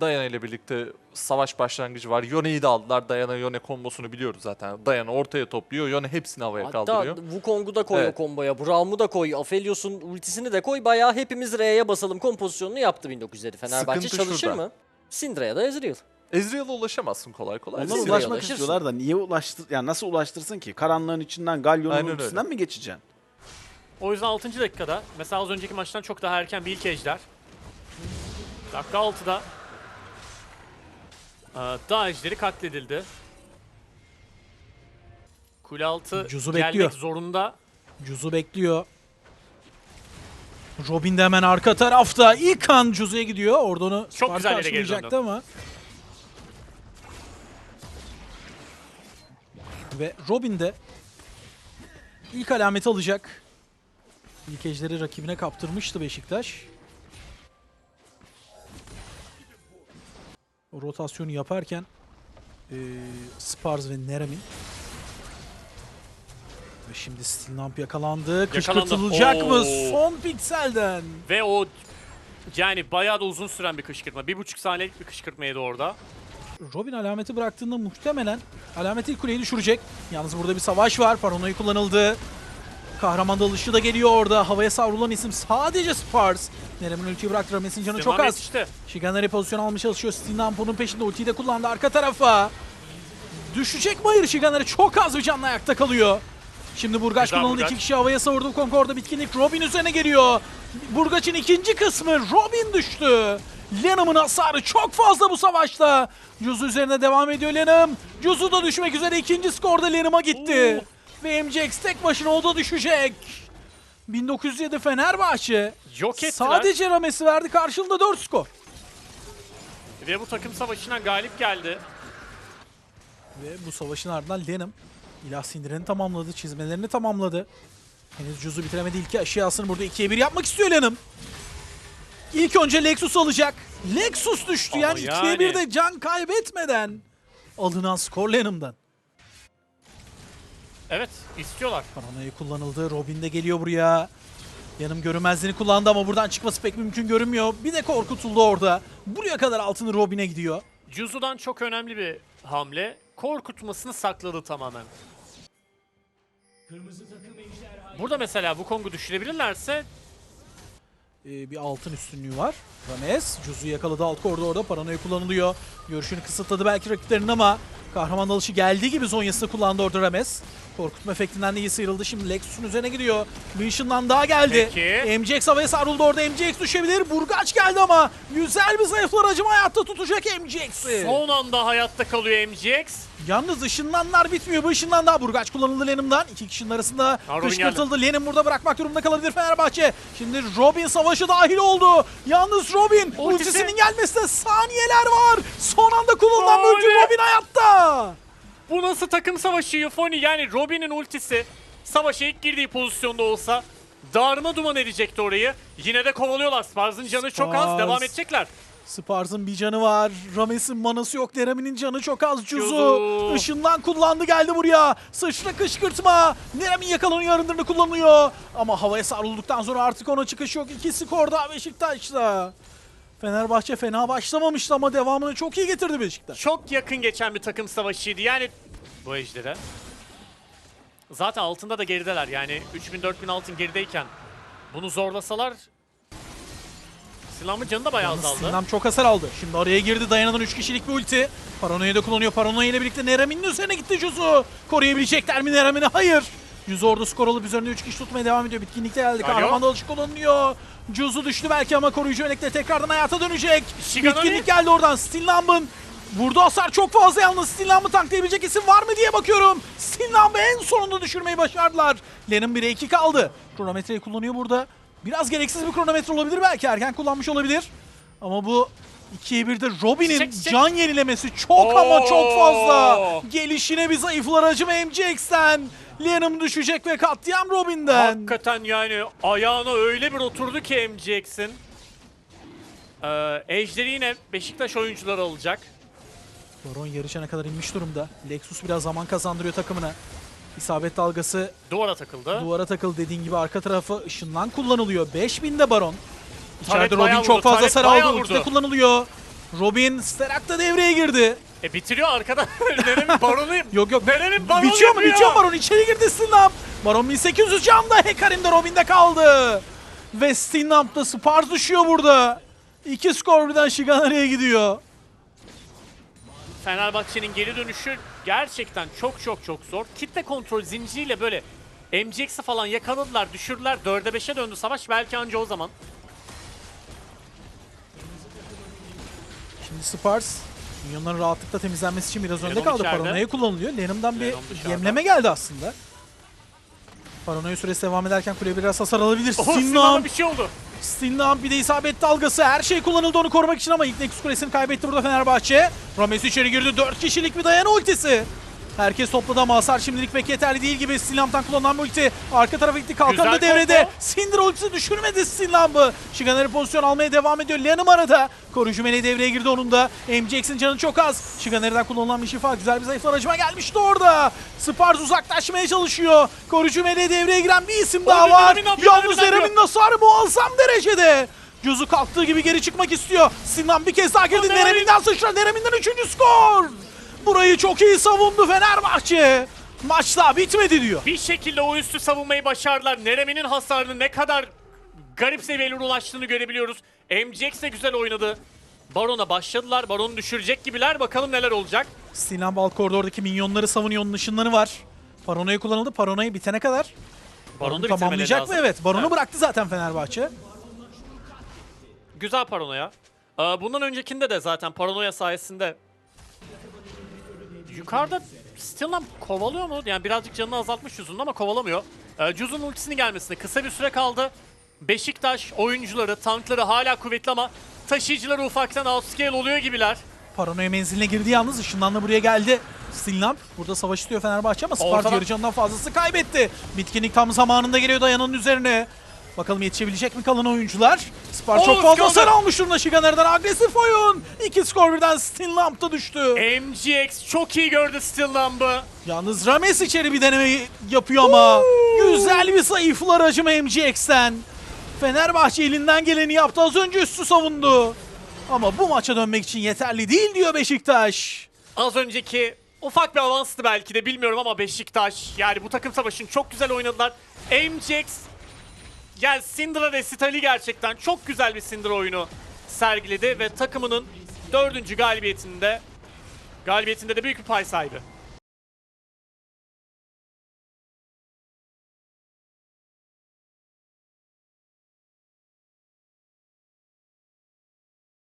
Diana ile birlikte savaş başlangıcı var. Yone'yi de aldılar. Diana Yone kombosunu biliyoruz zaten. Diana ortaya topluyor. Yone hepsini havaya Hatta kaldırıyor. Wukong'u da koy Evet. o komboya. Braum'u da koy. Aphelios'un ultisini de koy. Bayağı hepimiz R'ye basalım kompozisyonunu yaptı 1907 Fenerbahçe. Sıkıntı Çalışır şurada. mı? Syndra'ya da Ezreal. Ezreal'a ulaşamazsın kolay kolay. Onlar ulaşmak ulaşırsın. istiyorlar da niye ulaştır yani nasıl ulaştırsın ki? Karanlığın içinden Galyon'un ultisinden mi geçeceksin? O yüzden 6. dakikada mesela az önceki maçtan çok daha erken bir ilk ejder. Dakika 6'da ee, dağ ejderi katledildi. Kule altı Cuzu gelmek bekliyor. zorunda. Cuzu bekliyor. Robin de hemen arka tarafta. İlk an Cuzu'ya gidiyor. Orada onu Çok güzel yere geri ama. Ve Robin de ilk alameti alacak. İlk ejderi rakibine kaptırmıştı Beşiktaş. Rotasyonu yaparken eee Spars ve Neramin ve şimdi Stilnamp yakalandı. Kışkırtılacak mı? Son pikselden. Ve o yani bayağı da uzun süren bir kışkırtma. Bir buçuk saniyelik bir kışkırtmaydı orada. Robin alameti bıraktığında muhtemelen alameti kuleyi düşürecek. Yalnız burada bir savaş var. Paranoyu kullanıldı. Kahraman dalışı da geliyor orada. Havaya savrulan isim sadece Spars. Nerem'in ultiyi bıraktı. Rames'in canı çok az. yetişti. Shiganari pozisyon almaya çalışıyor. Stinamp onun peşinde ultiyi de kullandı arka tarafa. Düşecek mi? Hayır Shiganari çok az bir canla ayakta kalıyor. Şimdi Burgaç kullanıldı. İki kişi havaya savurdu. Concord'da bitkinlik Robin üzerine geliyor. Burgaç'ın ikinci kısmı Robin düştü. Lenham'ın hasarı çok fazla bu savaşta. Juzu üzerine devam ediyor Lenham. Juzu da düşmek üzere. ikinci skorda Lenham'a gitti. Ve MJX tek başına o da düşecek. 1907 Fenerbahçe. Yok ettiler. Sadece Rames'i verdi. Karşılığında 4 skor. Ve bu takım savaşına galip geldi. Ve bu savaşın ardından Lenham ilah sindirini tamamladı, çizmelerini tamamladı. Henüz Cuz'u bitiremedi. İlk eşyasını burada 2'ye 1 yapmak istiyor Lenham. İlk önce Lexus alacak. Lexus düştü Ama yani 2'ye yani. 1 de can kaybetmeden alınan skor Lenham'dan. Evet istiyorlar. Paranoya kullanıldı. Robin de geliyor buraya. Yanım görünmezliğini kullandı ama buradan çıkması pek mümkün görünmüyor. Bir de korkutuldu orada. Buraya kadar altını Robin'e gidiyor. Juzu'dan çok önemli bir hamle. Korkutmasını sakladı tamamen. Burada mesela Wukong'u düşürebilirlerse Ee, bir altın üstünlüğü var. Rames, Juzu yakaladı alt koridorda orada. Paranoya kullanılıyor. Görüşünü kısıtladı belki rakiplerinin ama kahraman dalışı geldiği gibi Zonya'sını kullandı orada Rames. Korkutma efektinden de iyi sıyrıldı. Şimdi Lexus'un üzerine gidiyor. Bir ışından daha geldi. Peki. MJX havaya savruldu orada. MJX düşebilir. Burgaç geldi ama güzel bir zayıflar acıma hayatta tutacak MJX'i. son anda hayatta kalıyor MGX. Yalnız ışınlanlar bitmiyor. Bu ışından daha Burgaç kullanıldı Lenim'den. İki kişinin arasında Ha, Robin kışkırtıldı. Lenim burada bırakmak durumunda kalabilir Fenerbahçe. Şimdi Robin savaşı dahil oldu. Yalnız Robin Ultisi. ultisinin gelmesine saniyeler var. Son anda kullanılan bölgü Robin hayatta. Bu nasıl takım savaşı Euphony? Yani Robin'in ultisi savaşa ilk girdiği pozisyonda olsa darma duman edecekti orayı. Yine de kovalıyorlar. Spars'ın canı çok az. Spars. Devam edecekler. Spars'ın bir canı var. Rames'in manası yok. Nerem'in canı çok az. Cuzu Cuzu. ışından kullandı geldi buraya. Sıçra kışkırtma. Nerem'in yakalanıyor arındırını kullanıyor. Ama havaya savrulduktan sonra artık ona çıkış yok. İki skor daha Beşiktaş'ta. Fenerbahçe fena başlamamıştı ama devamını çok iyi getirdi Beşiktaş. Çok yakın geçen bir takım savaşıydı. Yani bu ejdere. Zaten altında da gerideler. Yani 3000-4000 altın gerideyken bunu zorlasalar Silahımın canı da bayağı azaldı. Sinem çok hasar aldı. Şimdi araya girdi dayanadan 3 kişilik bir ulti. Paranoya da kullanıyor. Paranoya ile birlikte Nerem'in üzerine gitti Juzu. Koruyabilecekler mi Nerem'ini? Hayır. Juzu orada skor alıp üzerinde 3 kişi tutmaya devam ediyor. Bitkinlikte geldi. Kahraman dalışı kullanılıyor. Juzu düştü belki ama koruyucu melekle tekrardan hayata dönecek. Shiganami. Bitkinlik geldi oradan. Stinlamb'ın Vurdu hasar çok fazla yalnız Stinlamb'ı tanklayabilecek isim var mı diye bakıyorum. Stinlamb'ı en sonunda düşürmeyi başardılar. Len'in 1'e 2 kaldı. Kronometreyi kullanıyor burada. Biraz gereksiz bir kronometre olabilir belki. Erken kullanmış olabilir. Ama bu 2'ye 1'de Robin'in can yenilemesi çok ama çok fazla. Oo. Gelişine bir zayıflar acıma MJX'ten. Lenham düşecek ve katliam Robin'den. Hakikaten yani ayağına öyle bir oturdu ki MGX'in. Ee, Ejderi yine Beşiktaş oyuncuları alacak. Baron yarışana kadar inmiş durumda. Lexus biraz zaman kazandırıyor takımına. İsabet dalgası Duvara takıldı. duvara takıl dediğin gibi arka tarafı ışından kullanılıyor. 5000'de Baron. İçeride bayağı Robin çok vurdu, fazla Taret hasar bayağı aldı. Ulti de vurdu. kullanılıyor. Robin Sterak da devreye girdi. E bitiriyor arkada. Neremin baronuyum. Yok yok. Neremin baronu Bitiyor mu? yapıyor. Baron. İçeri girdi Stinlamp. Baron 1800 canda. Hekarim de Robin'de kaldı. Ve Stinlamp da Spars düşüyor burada. İki skor birden Shiganari'ye gidiyor. Fenerbahçe'nin geri dönüşü gerçekten çok çok çok zor. Kitle kontrol zinciriyle böyle MGX'i falan yakaladılar, düşürdüler. 4'e 5'e döndü savaş belki anca o zaman. Şimdi Spars minyonların rahatlıkla temizlenmesi için biraz önde Lenon kaldı. içeride. Paranoya kullanılıyor. Lenim'den bir Lenon dışarıda. yemleme geldi aslında. Paranoya süresi devam ederken kuleye biraz hasar alabilir. Oh, Sinan'a bir şey oldu. Stinlamp bir de isabet dalgası. Her şey kullanıldı onu korumak için ama ilk Nexus kulesini kaybetti burada Fenerbahçe. Rames içeri girdi. 4 kişilik bir dayan ultisi. Herkes topladı ama hasar şimdilik pek yeterli değil gibi. Stinlamp'tan kullanılan bu ulti. Arka tarafa gitti. Kalkan da devrede. Syndra ultisi düşürmedi Stinlamp'ı. Shiganari pozisyon almaya devam ediyor. Leon'um arada. Koruyucu meleği devreye girdi onun da. MJX'in canı çok az. Shiganari'den kullanılan bir şifa. Güzel bir zayıflanıcıma gelmişti orada. Spars uzaklaşmaya çalışıyor. Koruyucu meleği devreye giren bir isim daha var. Yalnız Nerem'in hasarı muazzam derecede. Cuzu kalktığı gibi geri çıkmak istiyor. Sinan bir kez daha girdi. Nerem'inden sıçra. Nerem'inden üçüncü skor. Burayı çok iyi savundu Fenerbahçe. Maç daha bitmedi diyor. Bir şekilde o üstü savunmayı başardılar. Nereminin hasarının ne kadar garip seviyelere ulaştığını görebiliyoruz. MJX de güzel oynadı. Baron'a başladılar. Baron'u düşürecek gibiler. Bakalım neler olacak. Sinan Bal koridordaki minyonları savunuyor. Onun ışınları var. Paranoya kullanıldı. Paranoya bitene kadar Baron'u bitirmeleri tamamlayacak lazım. mı? Evet. Baron'u Evet. bıraktı zaten Fenerbahçe. Güzel paranoya. Bundan öncekinde de zaten paranoya sayesinde yukarıda Stillam kovalıyor mu? Yani birazcık canını azaltmış Juz'un ama kovalamıyor. Ee, Juz'un ultisini gelmesine kısa bir süre kaldı. Beşiktaş oyuncuları, tankları hala kuvvetli ama taşıyıcıları ufaktan outscale oluyor gibiler. Paranoya menziline girdi yalnız. ışınlanla buraya geldi. Stillamp burada savaş istiyor Fenerbahçe ama Spart yarı canından fazlası kaybetti. Bitkinlik tam zamanında geliyor dayanın üzerine. Bakalım yetişebilecek mi kalan oyuncular? Spart çok fazla hasar almış durumda Shiganer'den agresif oyun. İki skor birden Stillamp da düştü. MGX çok iyi gördü Stillam'ı. Yalnız Rames içeri bir deneme yapıyor ama güzel bir zayıflar acıma MGX'ten. Fenerbahçe elinden geleni yaptı az önce üstü savundu. Ama bu maça dönmek için yeterli değil diyor Beşiktaş. Az önceki ufak bir avanstı belki de bilmiyorum ama Beşiktaş yani bu takım savaşını çok güzel oynadılar. MJX yani Syndra resitali gerçekten çok güzel bir Syndra oyunu sergiledi ve takımının dördüncü galibiyetinde galibiyetinde de büyük bir pay sahibi.